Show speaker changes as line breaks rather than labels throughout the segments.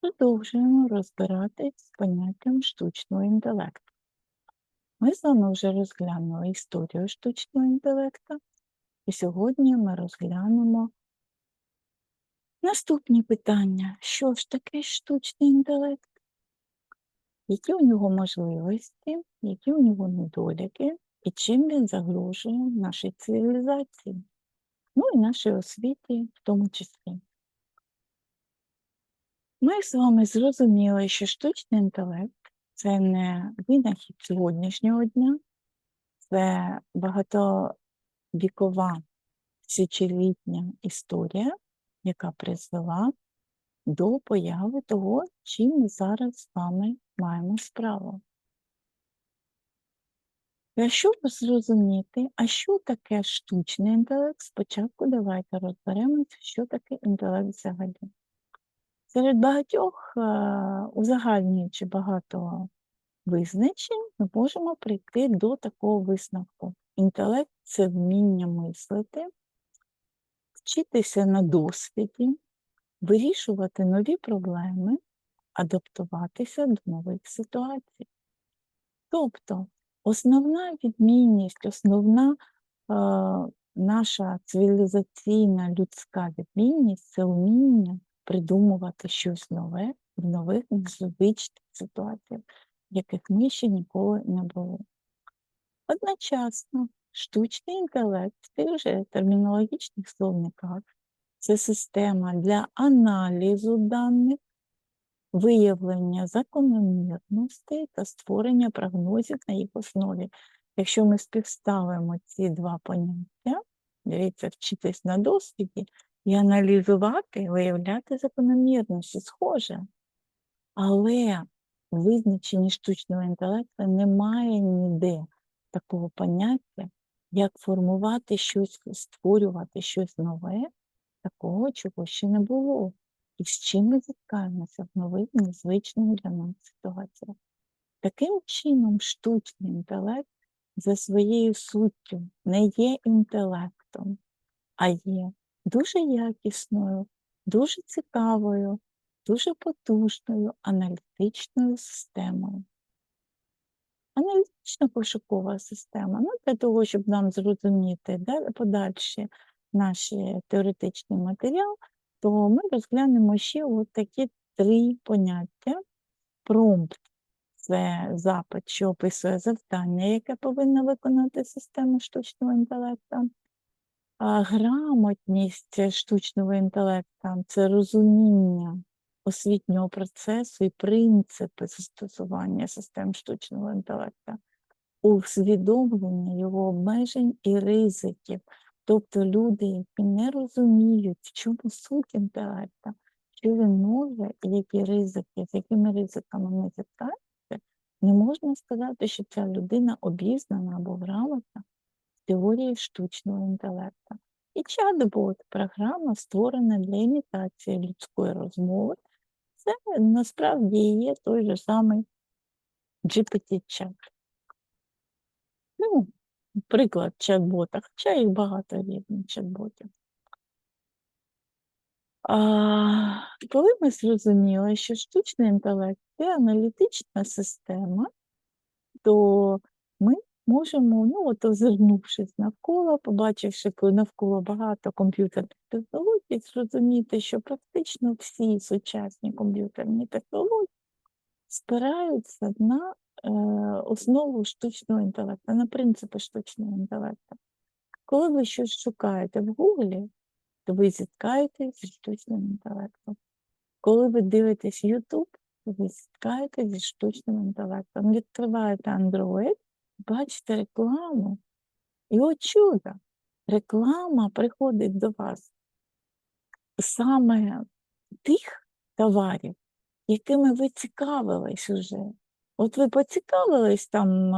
Продовжуємо розбиратись з поняттям штучного інтелекту. Ми з вами вже розглянули історію штучного інтелекту, і сьогодні ми розглянемо наступні питання. Що ж таке штучний інтелект? Які у нього можливості, які у нього недоліки, і чим він загрожує нашій цивілізації, ну і нашій освіті в тому числі. Ми з вами зрозуміли, що штучний інтелект це не винахід сьогоднішнього дня, це багатовікова тисячолітня історія, яка призвела до появи того, чим ми зараз з вами маємо справу. Якщо зрозуміти, а що таке штучний інтелект, спочатку давайте розберемося, що таке інтелект взагалі. Серед багатьох, е, узагальнюючи багато визначень, ми можемо прийти до такого висновку. Інтелект це вміння мислити, вчитися на досвіді, вирішувати нові проблеми, адаптуватися до нових ситуацій. Тобто основна відмінність, основна е, наша цивілізаційна людська відмінність це вміння придумувати щось нове в нових незвичних ситуаціях, в яких ми ще ніколи не були. Одночасно, штучний інтелект в тих же термінологічних словниках це система для аналізу даних, виявлення закономірностей та створення прогнозів на їх основі. Якщо ми співставимо ці два поняття, дивіться, вчитись на досвіді і аналізувати, виявляти закономірності, схоже. Але в визначенні штучного інтелекту немає ніде такого поняття, як формувати щось, створювати щось нове, такого, чого ще не було. І з чим ми зіткаємося в нових, незвичних для нас ситуаціях. Таким чином, штучний інтелект за своєю суттю не є інтелектом, а є дуже якісною, дуже цікавою, дуже потужною аналітичною системою. Аналітична пошукова система, ну, для того, щоб нам зрозуміти подальші наші теоретичний матеріал, то ми розглянемо ще от такі три поняття. Промпт це запит, що описує завдання, яке повинна виконати система штучного інтелекту. Грамотність штучного інтелекту це розуміння освітнього процесу і принципи застосування систем штучного інтелекту, усвідомлення його обмежень і ризиків. Тобто люди, які не розуміють, в чому суть інтелекту, що він може і які ризики, з якими ризиками ми зіткаємося, не можна сказати, що ця людина обізнана або грамотна теорії штучного інтелекту. І чат-бот програма створена для імітації людської розмови. Це насправді є той же самий GPT-чат. Ну, приклад чат-бота, хоча їх багато різних чат-ботів. Коли ми зрозуміли, що штучний інтелект це аналітична система, то ми можемо, ну от озирнувшись навколо, побачивши навколо багато комп'ютерних технологій, зрозуміти, що практично всі сучасні комп'ютерні технології спираються на е, основу штучного інтелекту, на принципи штучного інтелекту. Коли ви щось шукаєте в Гуглі, то ви зіткаєтесь зі штучним інтелектом. Коли ви дивитесь YouTube, то ви зіткаєтесь зі штучним інтелектом. Відкриваєте Android, бачите рекламу. І от чудо, реклама приходить до вас саме тих товарів, якими ви цікавились уже. От ви поцікавились там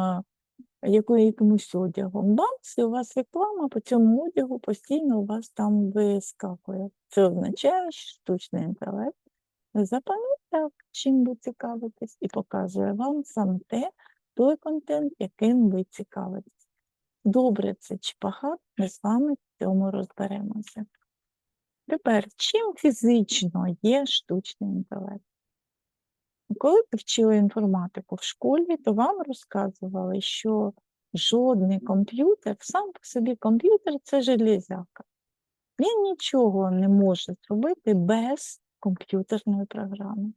якою, якимось одягом. Бамс, і у вас реклама по цьому одягу постійно у вас там вискакує. Це означає, що штучний інтелект запам'ятав, чим ви цікавитесь, і показує вам саме те, той контент, яким ви цікавитесь. Добре, це чи погано, ми з вами в цьому розберемося. Тепер, чим фізично є штучний інтелект? Коли ви вчили інформатику в школі, то вам розказували, що жодний комп'ютер, сам по собі комп'ютер це железяка. Він нічого не може зробити без комп'ютерної програми.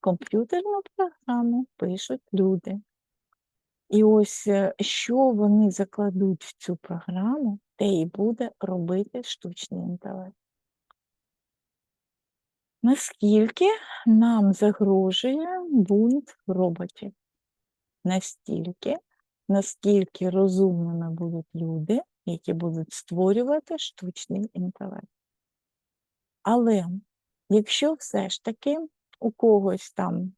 Комп'ютерну програму пишуть люди. І ось е, що вони закладуть в цю програму, те і буде робити штучний інтелект. Наскільки нам загрожує бунт роботів? Настільки, наскільки розумними будуть люди, які будуть створювати штучний інтелект. Але якщо все ж таки у когось там,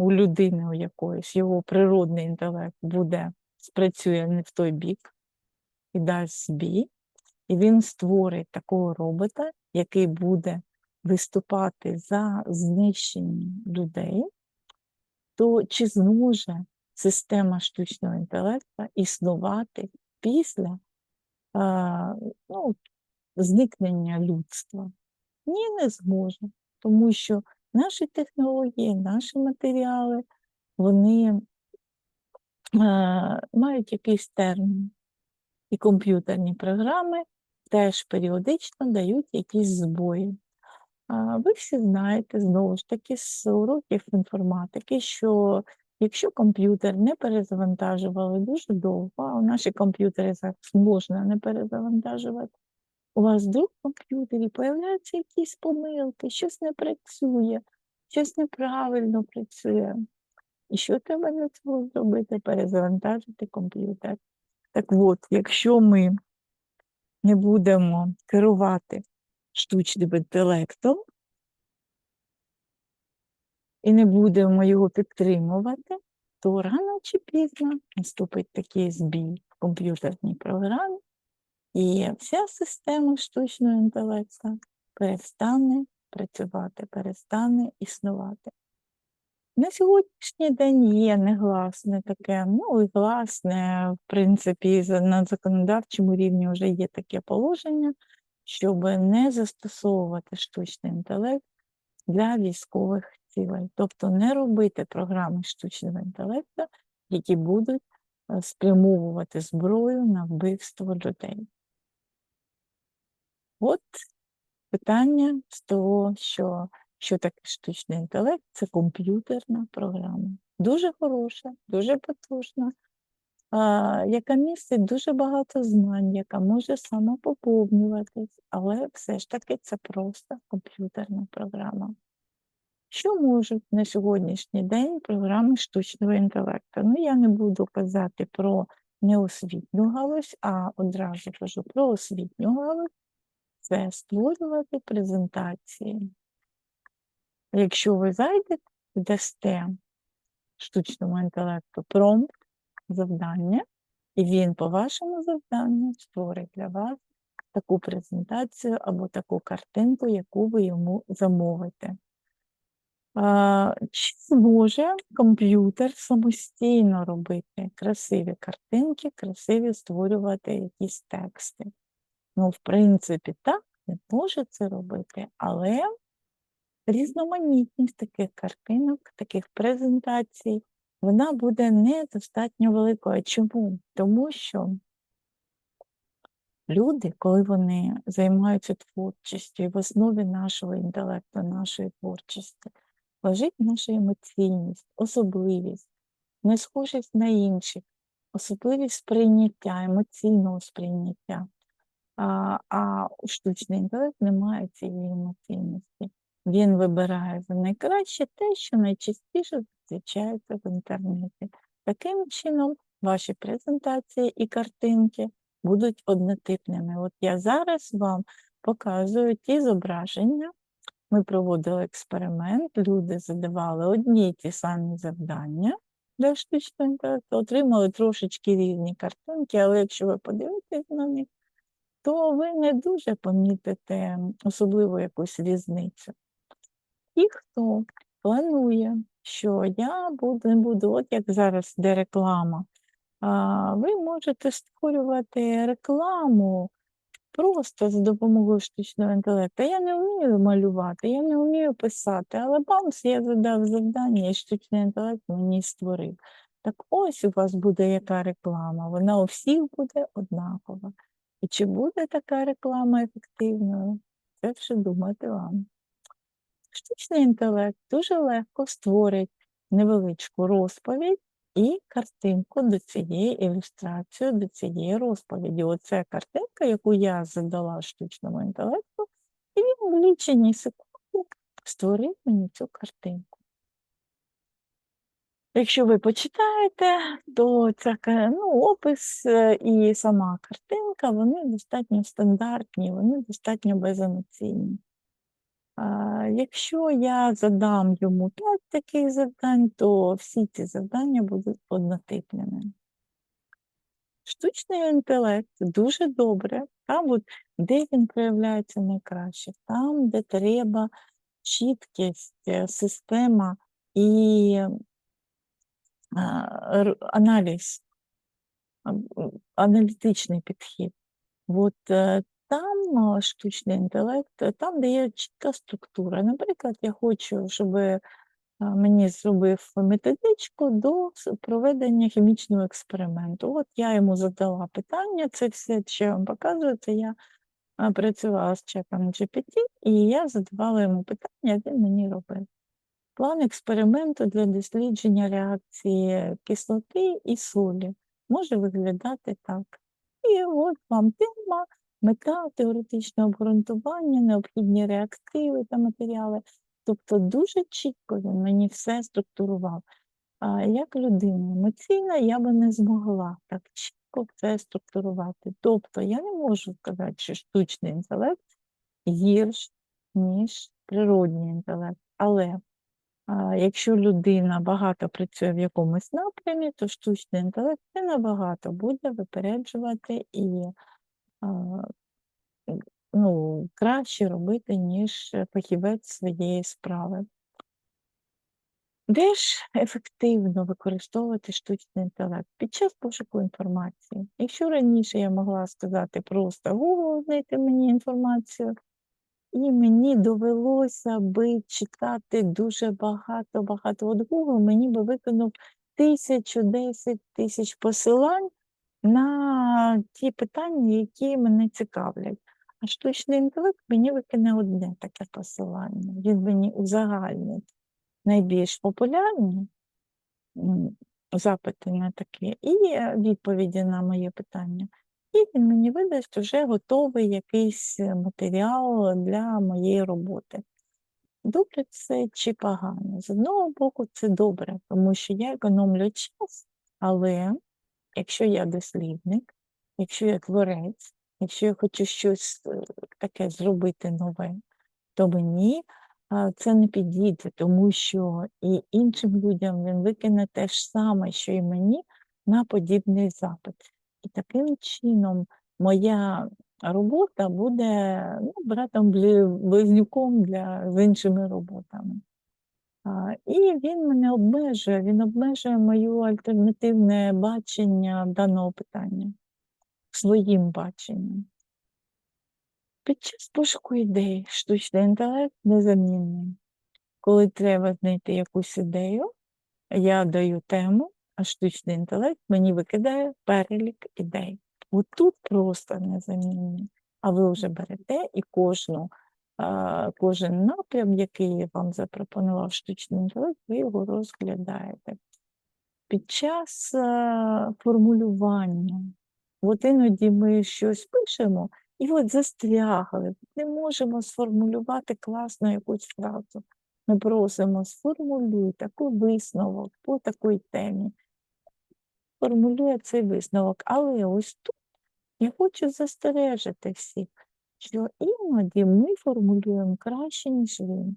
у людини у якоїсь його природний інтелект буде, спрацює не в той бік і дасть збій, і він створить такого робота, який буде виступати за знищення людей, то чи зможе система штучного інтелекту існувати після ну, зникнення людства? Ні, не зможе, тому що наші технології, наші матеріали, вони а, мають якийсь термін. І комп'ютерні програми теж періодично дають якісь збої. Ви всі знаєте, знову ж таки, з уроків інформатики, що якщо комп'ютер не перезавантажували дуже довго, а наші комп'ютери зараз можна не перезавантажувати, у вас вдруг в комп'ютері появляються якісь помилки, щось не працює, щось неправильно працює. І що треба для цього зробити? Перезавантажити комп'ютер. Так от, якщо ми не будемо керувати штучним інтелектом і не будемо його підтримувати, то рано чи пізно наступить такий збій в комп'ютерній програмі, і вся система штучного інтелекту перестане працювати, перестане існувати. На сьогоднішній день є негласне таке, ну і гласне, в принципі, на законодавчому рівні вже є таке положення, щоб не застосовувати штучний інтелект для військових цілей. Тобто не робити програми штучного інтелекту, які будуть е, спрямовувати зброю на вбивство людей. От питання з того, що що таке штучний інтелект, це комп'ютерна програма. Дуже хороша, дуже потужна, яка містить дуже багато знань, яка може самопоповнюватись, але все ж таки це просто комп'ютерна програма. Що можуть на сьогоднішній день програми штучного інтелекту? Ну, я не буду казати про неосвітню галузь, а одразу кажу про освітню галузь. Це створювати презентації. Якщо ви зайдете, дасте штучному інтелекту промпт, завдання, і він по вашому завданню створить для вас таку презентацію або таку картинку, яку ви йому замовите. Чи зможе комп'ютер самостійно робити красиві картинки, красиві створювати якісь тексти? Ну, в принципі, так, він може це робити, але різноманітність таких картинок, таких презентацій вона буде недостатньо великою. Чому? Тому що люди, коли вони займаються творчістю, в основі нашого інтелекту, нашої творчості, лежить наша емоційність, особливість, несхожість на інших, особливість сприйняття, емоційного сприйняття. А штучний інтелект не має цієї емоційності. Він вибирає за найкраще те, що найчастіше зустрічається в інтернеті. Таким чином, ваші презентації і картинки будуть однотипними. От я зараз вам показую ті зображення. Ми проводили експеримент, люди задавали одні й ті самі завдання для штучного інтелекту, отримали трошечки різні картинки, але якщо ви подивитесь на них, то ви не дуже помітите особливо якусь різницю. Ті, хто планує, що я буду, буду, от як зараз де реклама, ви можете створювати рекламу просто за допомогою штучного інтелекту. Я не вмію малювати, я не вмію писати, але бамс, я задав завдання, і штучний інтелект мені створив. Так ось у вас буде яка реклама, вона у всіх буде однакова. І чи буде така реклама ефективною? Це вже думати вам. Штучний інтелект дуже легко створить невеличку розповідь і картинку до цієї ілюстрації, до цієї розповіді. Оце картинка, яку я задала штучному інтелекту, і він в лічені секунди створив мені цю картинку. Якщо ви почитаєте, то ця ну, опис е, і сама картинка, вони достатньо стандартні, вони достатньо беземоційні. Якщо я задам йому 5 таких завдань, то всі ці завдання будуть однотипними. Штучний інтелект дуже добре, там, от, де він проявляється найкраще, там, де треба чіткість, е, система і аналіз, аналітичний підхід. От е, там штучний інтелект, е, там, де є чітка структура. Наприклад, я хочу, щоб мені зробив методичку до проведення хімічного експерименту. От я йому задала питання, це все, що я вам показую, це я працювала з чеком GPT, і я задавала йому питання, він мені робив. План експерименту для дослідження реакції кислоти і солі може виглядати так. І от вам тема, мета, теоретичне обґрунтування, необхідні реактиви та матеріали. Тобто дуже чітко він мені все структурував. А як людина емоційна, я би не змогла так чітко це структурувати. Тобто я не можу сказати, що штучний інтелект гірш, ніж природній інтелект. Але якщо людина багато працює в якомусь напрямі, то штучний інтелект не набагато буде випереджувати і ну, краще робити, ніж фахівець своєї справи. Де ж ефективно використовувати штучний інтелект? Під час пошуку інформації. Якщо раніше я могла сказати просто Google, знайти мені інформацію, і мені довелося би читати дуже багато, багато. От Google мені би виконав тисячу, десять тисяч посилань на ті питання, які мене цікавлять. А штучний інтелект мені викине одне таке посилання. Він мені узагальнить найбільш популярні запити на таке і відповіді на моє питання. І він мені видасть вже готовий якийсь е, матеріал для моєї роботи. Добре це чи погано? З одного боку, це добре, тому що я економлю час, але якщо я дослідник, якщо я творець, якщо я хочу щось е, таке зробити нове, то мені це не підійде, тому що і іншим людям він викине те ж саме, що і мені, на подібний запит. І таким чином моя робота буде ну, братом близнюком для, з іншими роботами. А, і він мене обмежує, він обмежує моє альтернативне бачення даного питання своїм баченням. Під час пошуку ідей штучний інтелект незамінний. Коли треба знайти якусь ідею, я даю тему, а штучний інтелект мені викидає перелік ідей. От тут просто незамінний. А ви вже берете і кожну, кожен напрям, який вам запропонував штучний інтелект, ви його розглядаєте. Під час формулювання, от іноді ми щось пишемо, і от застрягли, не можемо сформулювати класно якусь фразу. Ми просимо, сформулюй такий висновок по такій темі. Формулює цей висновок. Але ось тут я хочу застережити всіх, що іноді ми формулюємо краще, ніж він.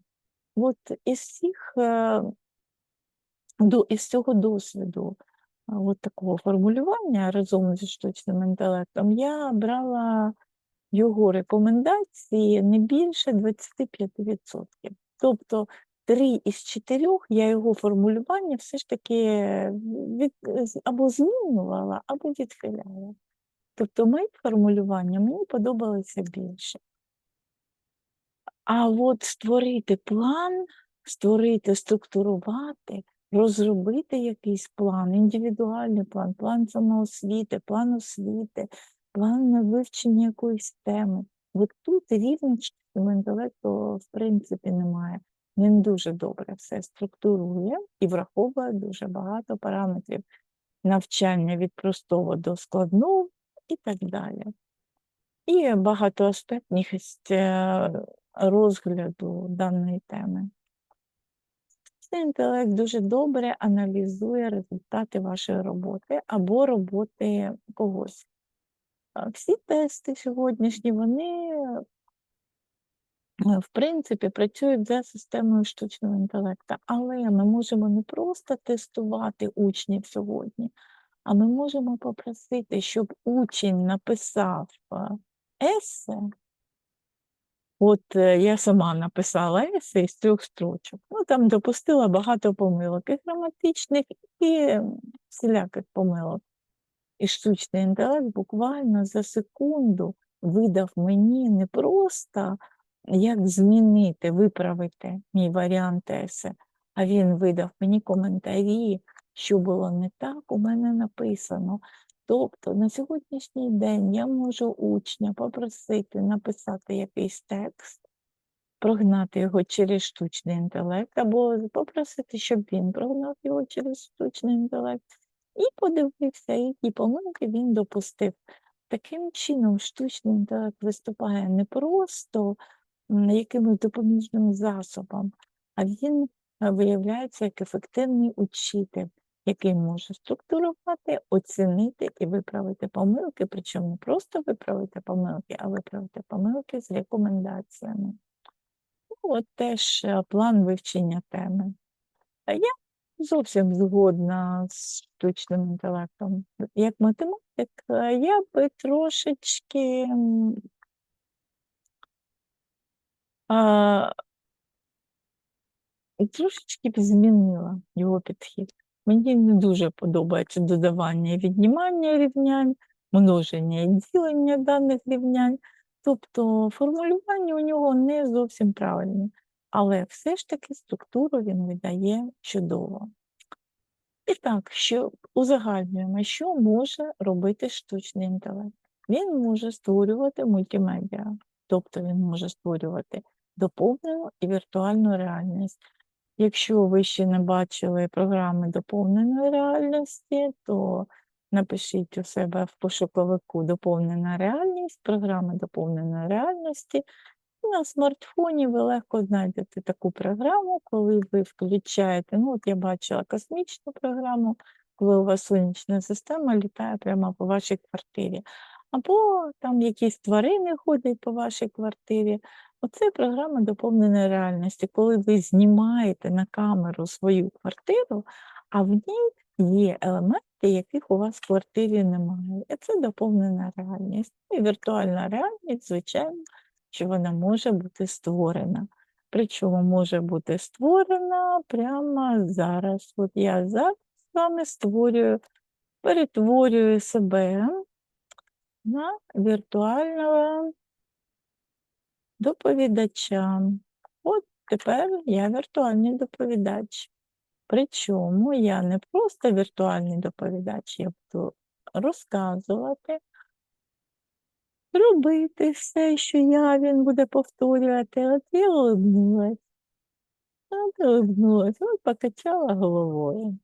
От із всіх, е, до, із цього досвіду, от такого формулювання разом зі штучним інтелектом, я брала його рекомендації не більше 25%. Тобто три із чотирьох я його формулювання все ж таки від, або змінювала, або відхиляла. Тобто мої формулювання мені подобалися більше. А от створити план, створити, структурувати, розробити якийсь план, індивідуальний план, план самоосвіти, план освіти, план на вивчення якоїсь теми. От тут штучного інтелекту, в принципі, немає. Він дуже добре все структурує і враховує дуже багато параметрів навчання від простого до складного і так далі. І багатоаспектність е, розгляду даної теми. Цей інтелект дуже добре аналізує результати вашої роботи або роботи когось. Всі тести сьогоднішні, вони, е, в принципі, працюють за системою штучного інтелекту, але ми можемо не просто тестувати учнів сьогодні, а ми можемо попросити, щоб учень написав е, есе. От е, я сама написала есе із трьох строчок. Ну, там допустила багато помилок і граматичних, і всіляких помилок. І штучний інтелект буквально за секунду видав мені не просто, як змінити, виправити мій варіант есе, а він видав мені коментарі, що було не так, у мене написано. Тобто на сьогоднішній день я можу учня попросити написати якийсь текст, прогнати його через штучний інтелект, або попросити, щоб він прогнав його через штучний інтелект, і подивився, які помилки він допустив. Таким чином, штучний інтелект виступає не просто якимось допоміжним засобом, а він е, виявляється як ефективний учитель, який може структурувати, оцінити і виправити помилки, причому не просто виправити помилки, а виправити помилки з рекомендаціями. Ну, От теж е, план вивчення теми. Я зовсім згодна з штучним інтелектом. Як математик, е, я би трошечки а, трошечки б змінила його підхід. Мені не дуже подобається додавання і віднімання рівнянь, множення і ділення даних рівнянь. Тобто формулювання у нього не зовсім правильні, але все ж таки структуру він видає чудово. І так, що узагальнюємо, що може робити штучний інтелект? Він може створювати мультимедіа, тобто він може створювати доповнену і віртуальну реальність. Якщо ви ще не бачили програми доповненої реальності, то напишіть у себе в пошуковику доповнена реальність, програми доповненої реальності. На смартфоні ви легко знайдете таку програму, коли ви включаєте, ну от я бачила космічну програму, коли у вас сонячна система літає прямо по вашій квартирі. Або там якісь тварини ходять по вашій квартирі. Оце програма доповненої реальності, коли ви знімаєте на камеру свою квартиру, а в ній є елементи, яких у вас в квартирі немає. І це доповнена реальність. І віртуальна реальність, звичайно, що вона може бути створена. Причому може бути створена прямо зараз. От я зараз з вами створюю, перетворюю себе на віртуального доповідача. От тепер я віртуальний доповідач. Причому я не просто віртуальний доповідач, я буду розказувати, робити все, що я, він буде повторювати. От я улыбнулась. От улыбнулась, от покачала головою.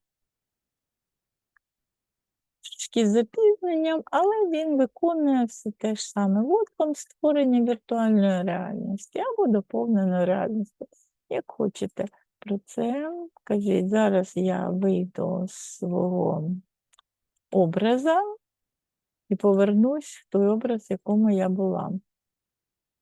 Трішки з запізненням, але він виконує все те ж саме. От вам створення віртуальної реальності або доповненої реальності, як хочете. Про це кажіть, зараз я вийду з свого образа і повернусь в той образ, в якому я була.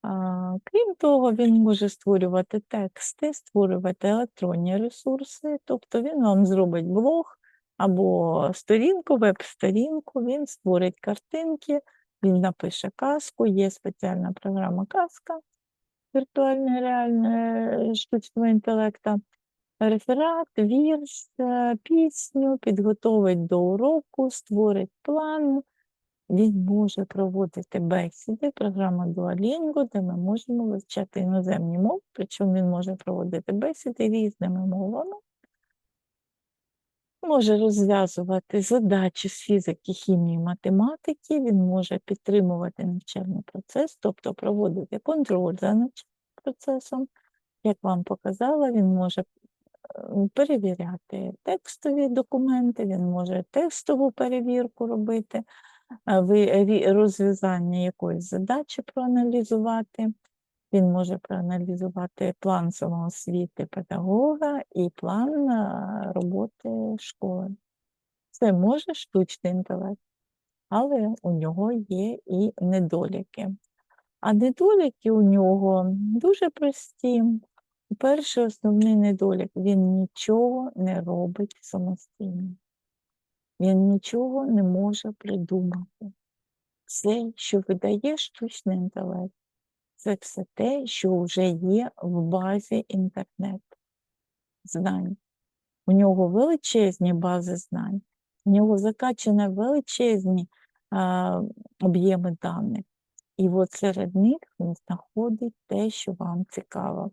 А, крім того, він може створювати тексти, створювати електронні ресурси, тобто він вам зробить блог або сторінку, веб-сторінку, він створить картинки, він напише казку, є спеціальна програма казка віртуальної реальної штучного інтелекту, реферат, вірш, е, пісню, підготовить до уроку, створить план, Він може проводити бесіди, програма Duolingo, де ми можемо вивчати іноземні мови, причому він може проводити бесіди різними мовами. Може розв'язувати задачі з фізики, хімії, математики, він може підтримувати навчальний процес, тобто проводити контроль за навчальним процесом. Як вам показала, він може е, перевіряти текстові документи, він може текстову перевірку робити, розв'язання якоїсь задачі проаналізувати. Він може проаналізувати план самоосвіти педагога і план роботи школи. Це може штучний інтелект, але у нього є і недоліки. А недоліки у нього дуже прості. Перший основний недолік він нічого не робить самостійно. Він нічого не може придумати. Все, що видає штучний інтелект, це все те, що вже є в базі інтернету знань. У нього величезні бази знань, у нього закачані величезні об'єми даних. І от серед них він знаходить те, що вам цікаво.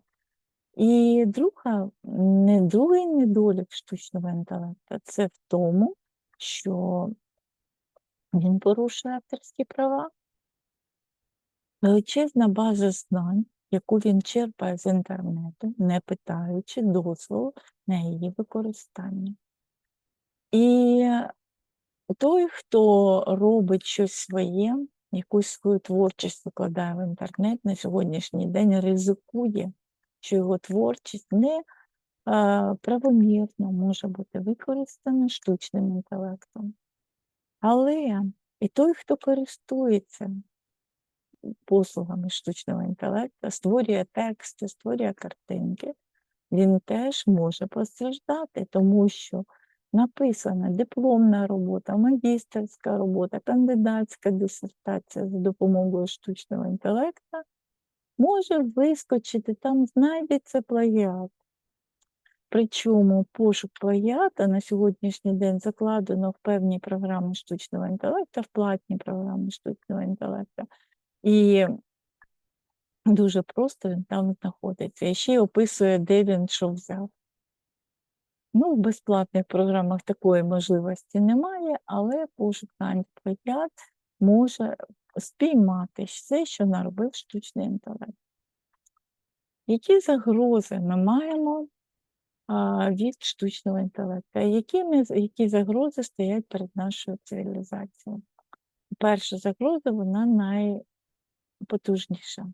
І друга, не другий недолік штучного інтелекту це в тому, що він порушує авторські права. Величезна база знань, яку він черпає з інтернету, не питаючи дозволу на її використання. І той, хто робить щось своє, якусь свою творчість викладає в інтернет на сьогоднішній день, ризикує, що його творчість не а, правомірно може бути використана штучним інтелектом. Але і той, хто користується послугами штучного інтелекту, створює тексти, створює картинки, він теж може постраждати, тому що написана дипломна робота, магістерська робота, кандидатська дисертація за допомогою штучного інтелекту може вискочити, там знайдеться плагіат. Причому пошук плагіата на сьогоднішній день закладено в певні програми штучного інтелекту, в платні програми штучного інтелекту. І дуже просто він там знаходиться. І ще й описує, де він що взяв. Ну, в безплатних програмах такої можливості немає, але пошук на антиплагіат може спіймати все, що наробив штучний інтелект. Які загрози ми маємо а, від штучного інтелекту? Які, ми, які загрози стоять перед нашою цивілізацією? Перша загроза, вона найпотужніша.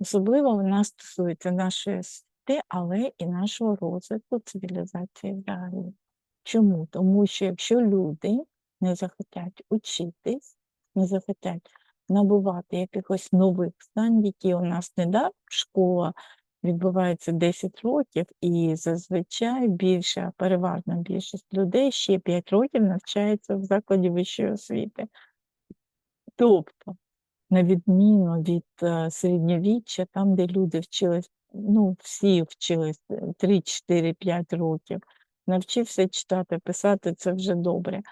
Особливо вона стосується нашої освіти, але і нашого розвитку цивілізації взагалі. Чому? Тому що якщо люди не захотять учитись, не захотять набувати якихось нових знань, які у нас не дав школа відбувається 10 років, і зазвичай більша, переважна більшість людей ще 5 років навчається в закладі вищої освіти. Тобто, на відміну від е, середньовіччя, там, де люди вчились, ну, всі вчились 3, 4, 5 років, навчився читати, писати, це вже добре.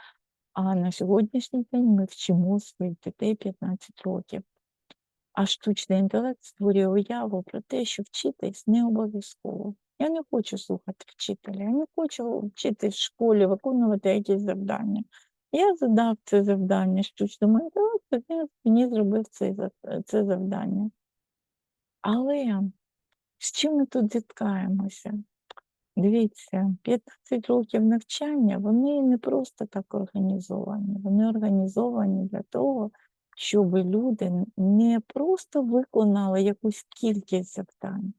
А на сьогоднішній день ми вчимо своїх дітей 15 років. А штучний інтелект створює уяву про те, що вчитись не обов'язково. Я не хочу слухати вчителя, я не хочу вчитись в школі, виконувати якісь завдання. Я задав це завдання штучному інтелекту, він мені зробив це, це завдання. Але з чим ми тут зіткаємося? Дивіться, 15 років навчання, вони не просто так організовані. Вони організовані для того, щоб люди не просто виконали якусь кількість завдань,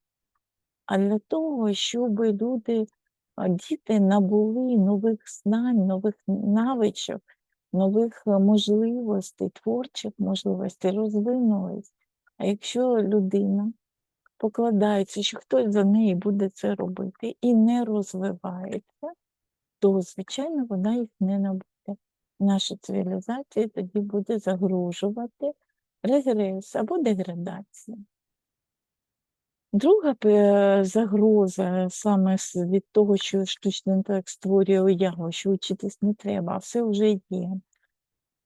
а для того, щоб люди, діти набули нових знань, нових навичок, нових е, можливостей, творчих можливостей, розвинулись. А якщо людина покладається, що хтось за неї буде це робити і не розвивається, то, звичайно, вона їх не набуде. Наша цивілізація тоді буде загрожувати регрес або деградація. Друга загроза саме від того, що штучний інтелект створює уяву, що вчитись не треба, а все вже є.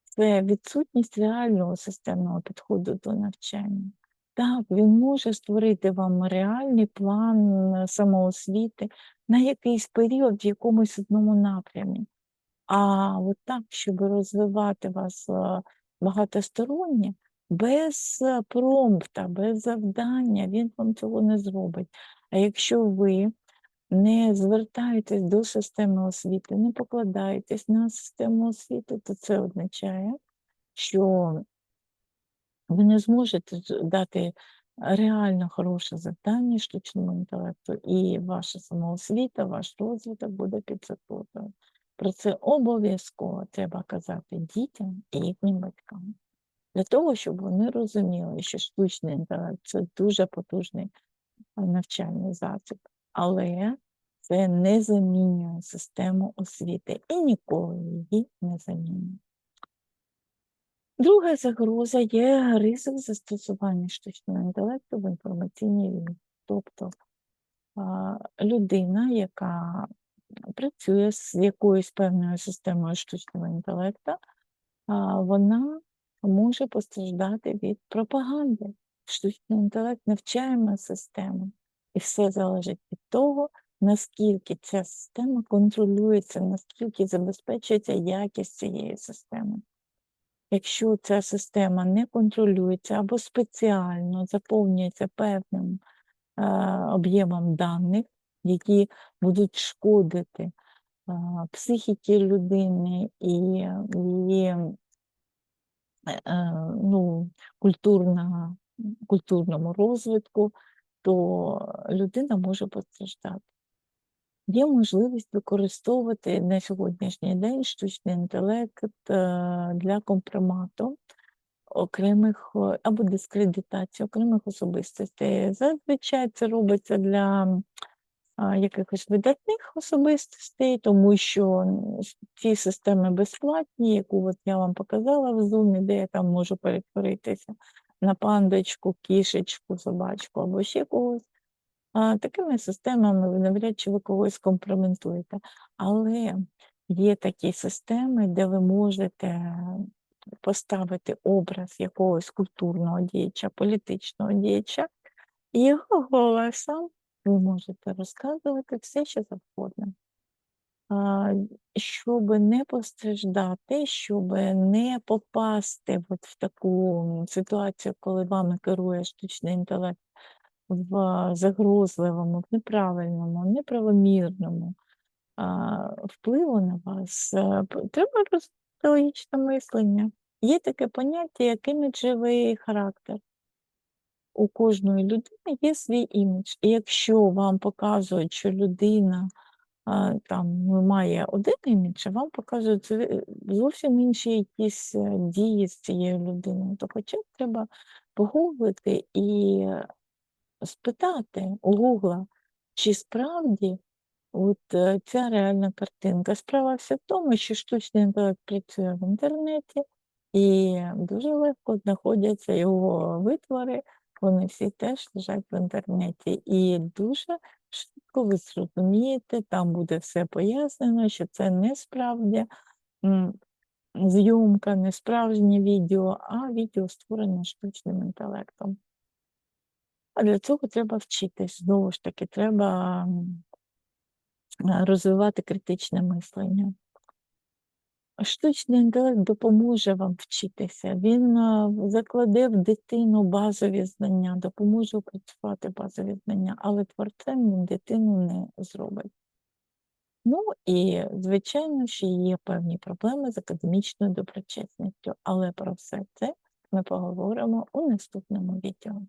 це відсутність реального системного підходу до навчання. Так, він може створити вам реальний план е, самоосвіти на якийсь період в якомусь одному напрямі. А от так, щоб розвивати вас е, багатосторонньо, без е, промпта, без завдання, він вам цього не зробить. А якщо ви не звертаєтесь до системи освіти, не покладаєтесь на систему освіти, то це означає, що ви не зможете дати реально хороше завдання штучному інтелекту, і ваша самоосвіта, ваш розвиток буде під загрозою. Про це обов'язково треба казати дітям і їхнім батькам. Для того, щоб вони розуміли, що штучний інтелект це дуже потужний навчальний засіб, але це не замінює систему освіти і ніколи її не замінює. Друга загроза є ризик застосування штучного інтелекту в інформаційній війні. Тобто людина, яка працює з якоюсь певною системою штучного інтелекту, вона може постраждати від пропаганди. Штучний інтелект навчаємо систему, і все залежить від того, наскільки ця система контролюється, наскільки забезпечується якість цієї системи. Якщо ця система не контролюється або спеціально заповнюється певним е, об'ємом даних, які будуть шкодити е, психіці людини і її ну, культурна, культурному розвитку, то людина може постраждати. Є можливість використовувати на сьогоднішній день штучний інтелект е, для компромату окремих е, або дискредитації окремих особистостей. Зазвичай це робиться для якихось видатних особистостей, тому що ці системи безплатні, яку от я вам показала в Zoom, де я там можу перетворитися на пандочку, кішечку, собачку або ще когось. А, такими системами ви навряд чи ви когось компрометуєте. Але є такі системи, де ви можете поставити образ якогось культурного діяча, політичного діяча, і його голосом ви можете розказувати все, що завгодно. Щоб не постраждати, щоб не попасти от в таку ситуацію, коли вами керує штучний інтелект в загрозливому, в неправильному, неправомірному впливу на вас, е, треба розвити логічне мислення. Є таке поняття, як іміджевий характер. У кожної людини є свій імідж. І якщо вам показують, що людина там ну, має один імідж, а вам показують зовсім інші якісь е, дії з цією людиною, то хоча б треба погуглити і спитати у Гугла, чи справді от е, ця реальна картинка. Справа вся в тому, що штучний інтелект працює в інтернеті, і дуже легко знаходяться його витвори, вони всі теж лежать в інтернеті. І дуже швидко ви зрозумієте, там буде все пояснено, що це не справді зйомка, не справжнє відео, а відео створене штучним інтелектом. А для цього треба вчитись. Знову ж таки, треба розвивати критичне мислення. Штучний інтелект допоможе вам вчитися. Він закладе в дитину базові знання, допоможе опрацювати базові знання, але творцем він дитину не зробить. Ну і, звичайно, ще є певні проблеми з академічною доброчесністю, але про все це ми поговоримо у наступному відео.